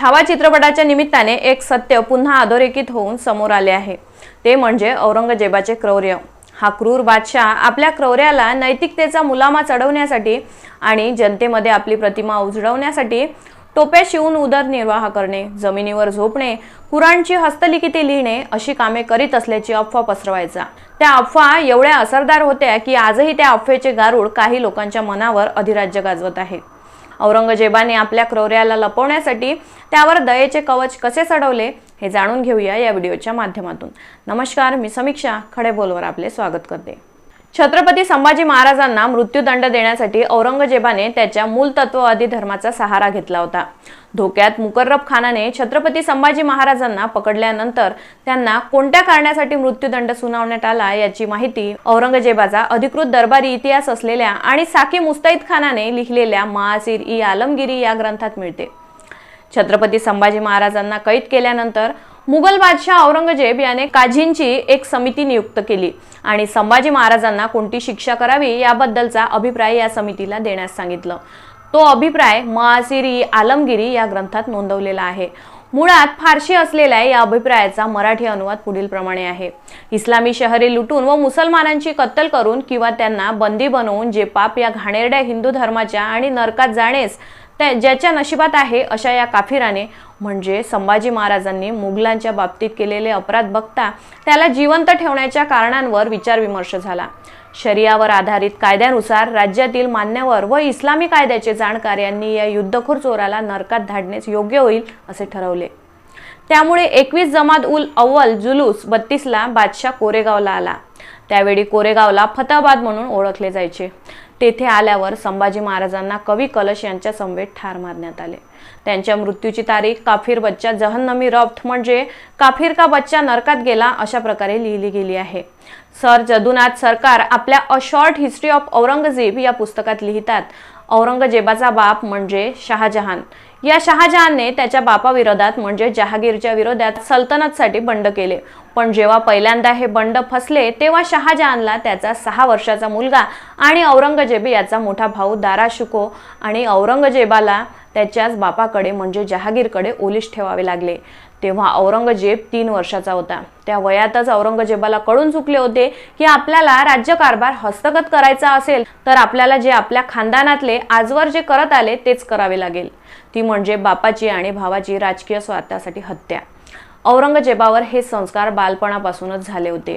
छावा चित्रपटाच्या निमित्ताने एक सत्य पुन्हा अधोरेखित होऊन समोर आले आहे. ते म्हणजे औरंगजेबाचे क्रौर्य. हा क्रूर बादशाह आपल्या क्रौर्याला नैतिकतेचा मुलामा चढवण्यासाठी आणि जनतेमध्ये आपली प्रतिमा उजळवण्यासाठी टोप्या शिवून उदरनिर्वाह करणे जमिनीवर झोपणे कुराणची हस्तलिखिते लिहिणे अशी कामे करीत असल्याची अफवा पसरवायचा. त्या अफवा एवढ्या असरदार होत्या की आजही त्या अफवेचे गारूड काही लोकांच्या मनावर अधिराज्य गाजवत आहे. औरंगजेबाने आपल्या क्रौर्याला लपवण्यासाठी त्यावर दयेचे कवच कसे चढवले हे जाणून घेऊया या व्हिडिओच्या माध्यमातून. नमस्कार मी समीक्षा खडे बोलवर आपले स्वागत करते. छत्रपती संभाजी महाराजांना मृत्यूदंड देण्यासाठी औरंगजेबाने त्याच्या मूल तत्ववादी धर्माचा सहारा घेतला होता. धोक्यात मुकर्रब खानाने छत्रपती संभाजी महाराजांना पकडल्यानंतर त्यांना कोणत्या कारणासाठी मृत्यूदंड सुनावण्यात आला याची माहिती औरंगजेबाचा अधिकृत दरबारी इतिहास असलेल्या आणि साकी मुस्ताईद खानाने लिहिलेल्या महासीर ई आलमगिरी या ग्रंथात मिळते. छत्रपती संभाजी महाराजांना कैद केल्यानंतर मुघल बादशाह औरंगजेब याने काझींची एक समिती नियुक्त केली. आणि संभाजी महाराजांना कोणती शिक्षा करावी याबद्दलचा अभिप्राय या समितीला देण्यास सांगितलं. तो अभिप्राय महासिरी आलमगिरी या ग्रंथात नोंदवलेला आहे. मुळात फारशी असलेल्या या अभिप्रायाचा मराठी अनुवाद पुढील प्रमाणे आहे. इस्लामी शहरे लुटून व मुसलमानांची कत्तल करून किंवा त्यांना बंदी बनवून जे पाप या घाणेरड्या हिंदू धर्माच्या आणि नरकात जाणेस त्या ज्याच्या नशिबात आहे अशा या काफिराने म्हणजे संभाजी महाराजांनी मुघलांच्या बाबतीत केलेले अपराध बघता त्याला जिवंत ठेवण्याच्या कारणांवर विचारविमर्श झाला. शरियावर आधारित कायद्यानुसार राज्यातील मान्यवर व इस्लामी कायद्याचे जाणकार यांनी या युद्धखोर चोराला नरकात धाडणेच योग्य होईल असे ठरवले. त्यामुळे एकवीस जमात उल अव्वल जुलूस बत्तीसला बादशाह कोरेगावला आला. त्यावेळी कोरेगावला फताबाद म्हणून ओळखले जायचे. तेथे आल्यावर संभाजी महाराजांना कवी कलश यांच्या समवेत ठार मारण्यात आले. त्यांच्या मृत्यूची तारीख काफीर बच्चा जहन्नमी रफ्त म्हणजे काफीर का बच्चा नरकात गेला अशा प्रकारे लिहिली गेली आहे. सर जदुनाथ सरकार आपल्या a short history of Aurangzeb या पुस्तकात लिहितात औरंगजेबाचा बाप म्हणजे शहाजहान. या शहाजहानने त्याच्या बापाविरोधात म्हणजे जहागीरच्या विरोधात सल्तनतसाठी बंड केले. पण जेव्हा पहिल्यांदा हे बंड फसले तेव्हा शहाजहानला त्याचा सहा वर्षाचा मुलगा आणि औरंगजेब याचा मोठा भाऊ दारा शुको आणि औरंगजेबाला त्याच्याच बापाकडे म्हणजे जहागीरकडे ओलीस ठेवावे लागले. तेव्हा औरंगजेब तीन वर्षाचा होता. त्या वयातच औरंगजेबाला कळून चुकले होते की आपल्याला राज्यकारभार हस्तगत करायचा असेल तर आपल्याला जे आपल्या खानदानातले आजवर जे करत आले तेच करावे लागेल. ती म्हणजे बापाची आणि भावाची राजकीय स्वार्थासाठी हत्या. औरंगजेबावर हे संस्कार बालपणापासूनच झाले होते.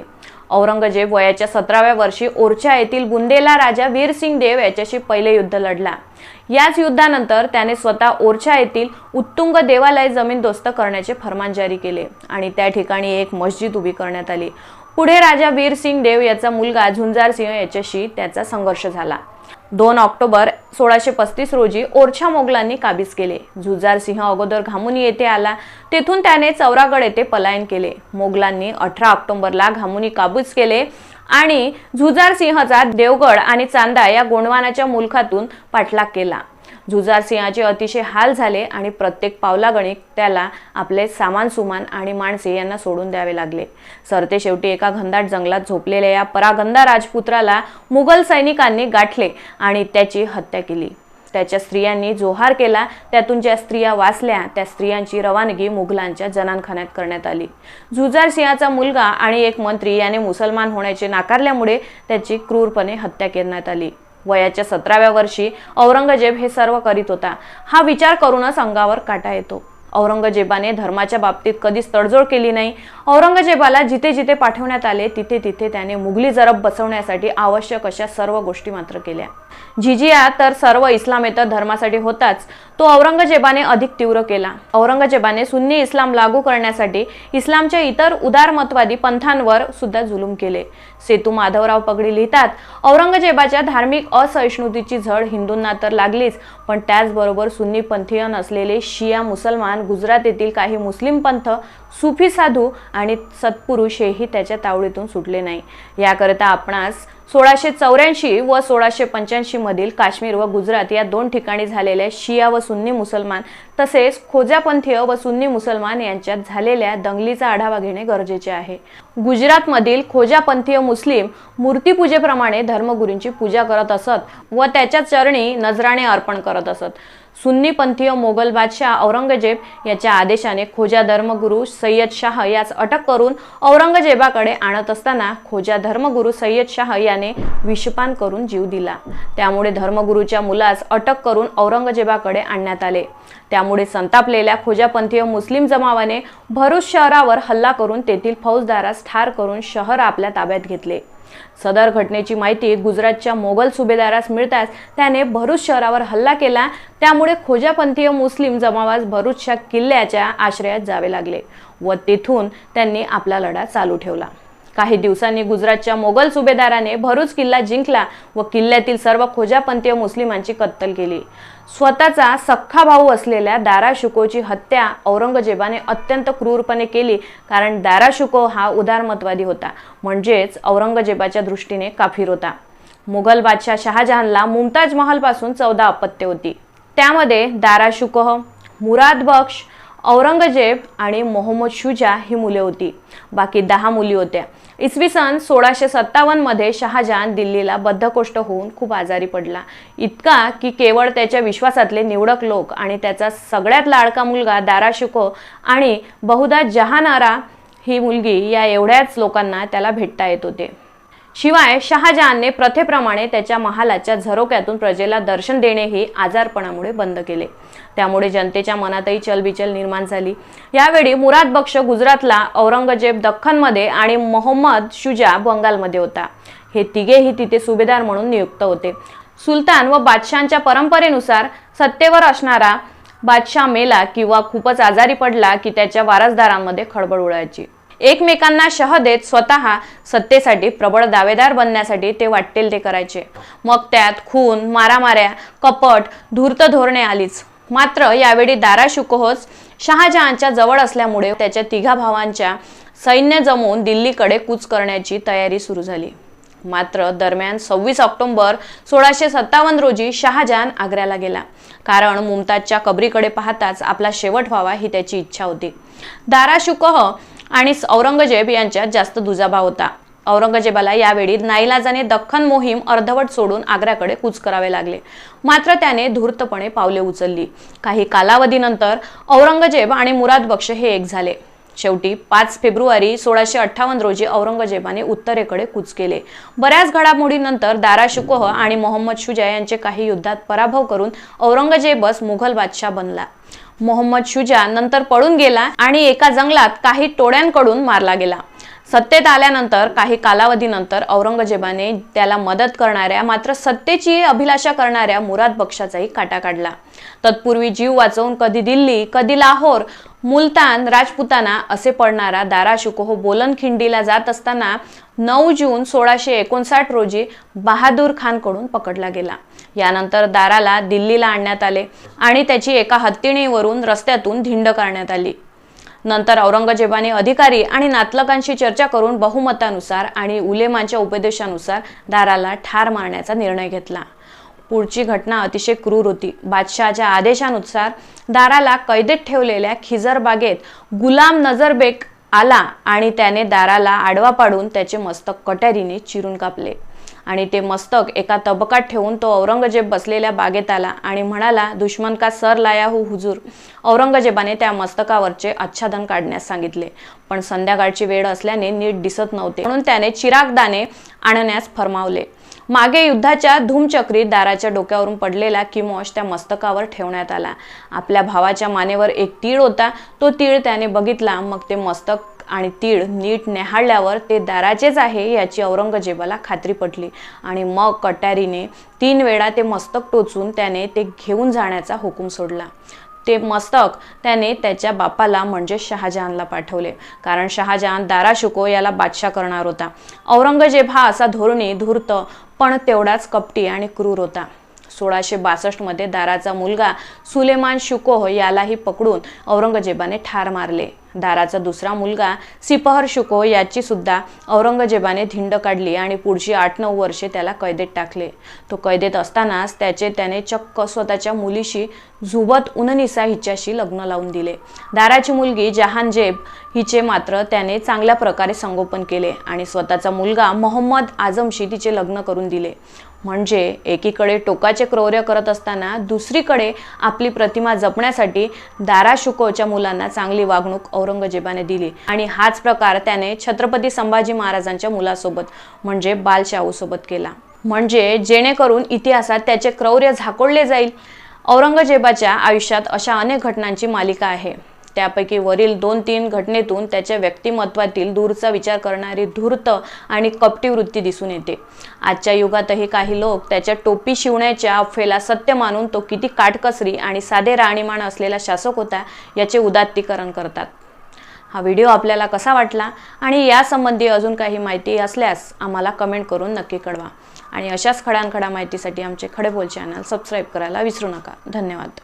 औरंगजेब वयाच्या सतराव्या वर्षी ओरछा येथील बुंदेला राजा वीरसिंग देव याच्याशी पहिले युद्ध लढला. याच युद्धानंतर त्याने स्वतः ओरछा येथील उत्तुंग देवालय जमीनदोस्त करण्याचे फरमान जारी केले आणि त्या ठिकाणी एक मस्जिद उभी करण्यात आली. पुढे राजा वीरसिंग देव याचा मुलगा झुंजार सिंह याच्याशी त्याचा संघर्ष झाला. दोन ऑक्टोबर सोळाशे पस्तीस रोजी ओरछा मोगलांनी काबीज केले. झुजार सिंह अगोदर घामुनी येथे आला. तेथून त्याने चौरागड येथे पलायन केले. मोगलांनी अठरा ऑक्टोबरला घामुनी काबूज केले आणि झुजार सिंहचा देवगड आणि चांदा या गोंडवानाच्या मुलखातून पाठलाग केला. झुजार सिंहाचे अतिशय हाल झाले आणि प्रत्येक पावलागणिक त्याला आपले सामान सुमान आणि माणसे यांना सोडून द्यावे लागले. सरते शेवटी एका घनदाट जंगलात झोपलेल्या या परागंदा राजपुत्राला मुघल सैनिकांनी गाठले आणि त्याची हत्या केली. त्याच्या स्त्रियांनी जोहार केला त्यातून ज्या स्त्रिया वाचल्या त्या स्त्रियांची रवानगी मुघलांच्या जनानखान्यात करण्यात आली. झुजार सिंहाचा मुलगा आणि एक मंत्री याने मुसलमान होण्याचे नाकारल्यामुळे त्याची क्रूरपणे हत्या करण्यात आली. वयाच्या सतराव्या वर्षी औरंगजेब हे सर्व करीत होता. हा विचार करूनच अंगावर काटा येतो. औरंगजेबाने धर्माच्या बाबतीत कधीच तडजोड केली नाही. औरंगजेबाला जिथे जिथे पाठवण्यात आले तिथे तिथे त्याने मुघली जरब बसवण्यासाठी आवश्यक अशा सर्व गोष्टी मात्र केल्या. झिजिया तर सर्व इस्लामेतर धर्मासाठी होताच. तो औरंगजेबाने अधिक तीव्र केला. औरंगजेबाने सुन्नी इस्लाम लागू करण्यासाठी इस्लामच्या इतर उदारमतवादी पंथांवर सुद्धा जुलूम केले. सेतू माधवराव पगडी लिहितात औरंगजेबाच्या धार्मिक असहिष्णुतेची झड हिंदूंना तर लागलीच पण त्याचबरोबर सुन्नी पंथीय नसलेले शिया मुसलमान गुजरात येथील काही मुस्लिम पंथ सुफी साधू आणि सत्पुरुष हेही त्याच्या तावडीतून सुटले नाही. याकरिता आपणास सोळाशे चौऱ्याऐंशी व सोळाशे पंच्याऐंशी मधील काश्मीर व गुजरात या दोन ठिकाणी झालेल्या शिया व सुन्नी मुसलमान तसेच खोजापंथीय व सुन्नी मुसलमान यांच्यात झालेल्या दंगलीचा आढावा घेणे गरजेचे आहे. गुजरातमधील खोजापंथीय मुस्लिम मूर्तीपूजेप्रमाणे धर्मगुरूंची पूजा करत असत व त्याच्या चरणी नजराणे अर्पण करत असत. सुन्नीपंथीय मोगल बादशाह औरंगजेब याच्या आदेशाने खोजा धर्मगुरू सय्यद शाह यास अटक करून औरंगजेबाकडे आणत असताना खोजा धर्मगुरू सय्यद शाह याने विषपान करून जीव दिला. त्यामुळे धर्मगुरूच्या मुलास अटक करून औरंगजेबाकडे आणण्यात आले. त्यामुळे संतापलेल्या खोजापंथीय मुस्लिम जमावाने भरूच शहरावर हल्ला करून तेथील फौजदारास ठार करून शहर आपल्या ताब्यात घेतले. सदर घटनेची माहिती गुजरातच्या मोगल सुभेदारास मिळताच त्याने भरूच शहरावर हल्ला केला. त्यामुळे खोजापंथीय मुस्लिम जमावास भरूचच्या किल्ल्याच्या आश्रयात जावे लागले व तेथून त्यांनी आपला लढा चालू ठेवला. काही दिवसांनी गुजरातच्या मोगल सुभेदाराने भरूच किल्ला जिंकला व किल्ल्यातील सर्व खोजापंथीय मुस्लिमांची कत्तल केली. स्वतःचा सख्खा भाऊ असलेल्या दारा शुकोची हत्या औरंगजेबाने अत्यंत क्रूरपणे केली कारण दारा शुको हा उदारमतवादी होता म्हणजेच औरंगजेबाच्या दृष्टीने काफीर होता. मुघल बादशाह शहाजहानला मुमताज महालपासून चौदा अपत्य होती. त्यामध्ये दाराशुकोह मुराद बख्श औरंगजेब आणि मोहम्मद शुजा ही मुले होती. बाकी दहा मुली होत्या. इसवी सन सोळाशे सत्तावन्नमध्ये शहाजहान दिल्लीला बद्धकोष्ठ होऊन खूप आजारी पडला. इतका की केवळ त्याच्या विश्वासातले निवडक लोक आणि त्याचा सगळ्यात लाडका मुलगा दाराशुको आणि बहुधा जहानारा ही मुलगी या एवढ्याच लोकांना त्याला भेटता येत होते. शिवाय शहाजहानने प्रथेप्रमाणे त्याच्या महालाच्या झरोक्यातून प्रजेला दर्शन देणेही आजारपणामुळे बंद केले. त्यामुळे जनतेच्या मनातही चलबिचल निर्माण झाली. यावेळी मुराद बक्ष गुजरातला औरंगजेब दख्खनमध्ये आणि मोहम्मद शुजा बंगालमध्ये होता. हे तिघेही तिथे सुभेदार म्हणून नियुक्त होते. सुलतान व बादशांच्या परंपरेनुसार सत्तेवर असणारा बादशाह मेला किंवा खूपच आजारी पडला की त्याच्या वारसदारांमध्ये खळबळ उडायची. एकमेकांना शह देत स्वतः सत्तेसाठी प्रबळ दावेदार बनण्यासाठी ते वाटेल ते करायचे. मग त्यात खून मारामाऱ्या कपट धूर्त धोरणे आलीच. मात्र यावेळी दारा शुकोहोस शहाजहानच्या जवळ असल्यामुळे त्याच्या तिघा भावांच्या सैन्य जमवून दिल्लीकडे कूच करण्याची तयारी सुरू झाली. मात्र दरम्यान सव्वीस ऑक्टोबर सोळाशे सत्तावन्न रोजी शहाजहान आग्र्याला गेला. कारण मुमताजच्या कबरीकडे पाहताच आपला शेवट व्हावा ही त्याची इच्छा होती. दारा शुकोह आणि औरंगजेब यांच्यात जास्त दुजाभाव होता. औरंगजेबाला यावेळी नाईलाजाने दख्खन मोहीम अर्धवट सोडून आग्र्याकडे कूच करावे लागले. मात्र त्याने धूर्तपणे पावले उचलली. काही कालावधीनंतर औरंगजेब आणि मुराद बक्ष हे एक झाले. शेवटी पाच फेब्रुवारी सोळाशे अठ्ठावन्न रोजी औरंगजेबाने उत्तरेकडे कूच केले. बऱ्याच घडामोडीनंतर दारा शुकोह आणि मोहम्मद शुजा यांचे काही युद्धात पराभव करून औरंगजेबच मुघल बादशाह बनला. मोहम्मद शुजा नंतर पळून गेला आणि एका जंगलात काही टोळ्यांकडून मारला गेला. सत्तेत आल्यानंतर काही कालावधीनंतर औरंगजेबाने त्याला मदत करणाऱ्या मात्र सत्तेची अभिलाषा करणाऱ्या मुराद बक्षाचाही काटा काढला. तत्पूर्वी जीव वाचवून कधी दिल्ली कधी लाहोर मुलतान राजपुताना असे पडणारा दाराशुको हो बोलनखिंडीला जात असताना नऊ जून सोळाशे एकोणसाठ रोजी बहादूर खानकडून पकडला गेला. यानंतर दाराला दिल्लीला आणण्यात आले आणि त्याची एका हत्तीणीवरून रस्त्यातून धिंड करण्यात आली. नंतर औरंगजेबाने अधिकारी आणि नातलकांशी चर्चा करून बहुमतानुसार आणि उलेमांच्या उपदेशानुसार दाराला ठार मारण्याचा निर्णय घेतला. पुढची घटना अतिशय क्रूर होती. बादशहाच्या आदेशानुसार दाराला कैदेत ठेवलेल्या खिजर बागेत गुलाम नजरबेक आला आणि त्याने दाराला आडवा पाडून त्याचे मस्तक कट्यारीने चिरून कापले. आणि ते मस्तक एका तबकात ठेवून तो औरंगजेब बसलेल्या बागेत आला आणि म्हणाला दुश्मन का सर लाया हो हुजूर औरंगजेबाने त्या मस्तकावरचे आच्छादन काढण्यास सांगितले. पण संध्याकाळची वेळ असल्याने नीट दिसत नव्हते. म्हणून त्याने चिरागदाने आणण्यास फरमावले. मागे युद्धाच्या धूमचक्रीत दाराच्या डोक्यावरून पडलेला किमोश त्या मस्तकावर ठेवण्यात आला. आपल्या भावाच्या मानेवर एक तीळ होता. तो तीळ त्याने बघितला. मग ते मस्तक आणि तीळ नीट नेहाळल्यावर ते दाराचेच आहे याची औरंगजेबाला खात्री पटली. आणि मग कट्यारीने तीन वेळा ते मस्तक टोचून त्याने ते घेऊन जाण्याचा हुकूम सोडला. ते मस्तक त्याने त्याच्या बापाला म्हणजे शहाजहानला पाठवले. कारण शहाजहान दारा शुको याला बादशाह करणार होता. औरंगजेब हा असा धोरणी धूर्त पण तेवढाच कपटी आणि क्रूर होता. सोळाशे बासष्टमध्ये दाराचा मुलगा सुलेमान शुकोह यालाही पकडून औरंगजेबाने ठार मारले. दाराचा दुसरा मुलगा सिपहर शुको याची सुद्धा औरंगजेबाने धिंड काढली आणि पुढची आठ नऊ वर्षे त्याला कैदेत टाकले. तो कैदेत असतानाच त्याचे त्याने चक्क स्वतःच्या मुलीशी झुबत उननिसा हिच्याशी लग्न लावून दिले. दाराची मुलगी जहानजेब हिचे मात्र त्याने चांगल्या प्रकारे संगोपन केले आणि स्वतःचा मुलगा मोहम्मद आझमशी तिचे लग्न करून दिले. म्हणजे एकीकडे टोकाचे क्रौर्य करत असताना दुसरीकडे आपली प्रतिमा जपण्यासाठी दारा शुकोच्या मुलांना चांगली वागणूक औरंगजेबाने दिली. आणि हाच प्रकार त्याने छत्रपती संभाजी महाराजांच्या मुलासोबत म्हणजे बालशाहूसोबत केला. म्हणजे जेणेकरून इतिहासात त्याचे क्रौर्य झाकोळले जाईल. औरंगजेबाच्या आयुष्यात अशा अनेक घटनांची मालिका आहे. त्यापैकी वरील दोन तीन घटनेतून त्याच्या व्यक्तिमत्वातील दूरचा विचार करणारी धूर्त आणि कपटी वृत्ती दिसून येते. आजच्या युगातही काही लोक त्याच्या टोपी शिवण्याच्या अफेला सत्य मानून तो किती काटकसरी आणि साधे राहणीमान असलेला शासक होता याचे उदात्तीकरण करतात. हा व्हिडिओ आपल्याला कसा वाटला आणि यासंबंधी अजून काही माहिती असल्यास आम्हाला कमेंट करून नक्की कळवा. आणि अशाच खडानखडा माहितीसाठी आमचे खडेबोल चॅनल सबस्क्राईब करायला विसरू नका. धन्यवाद.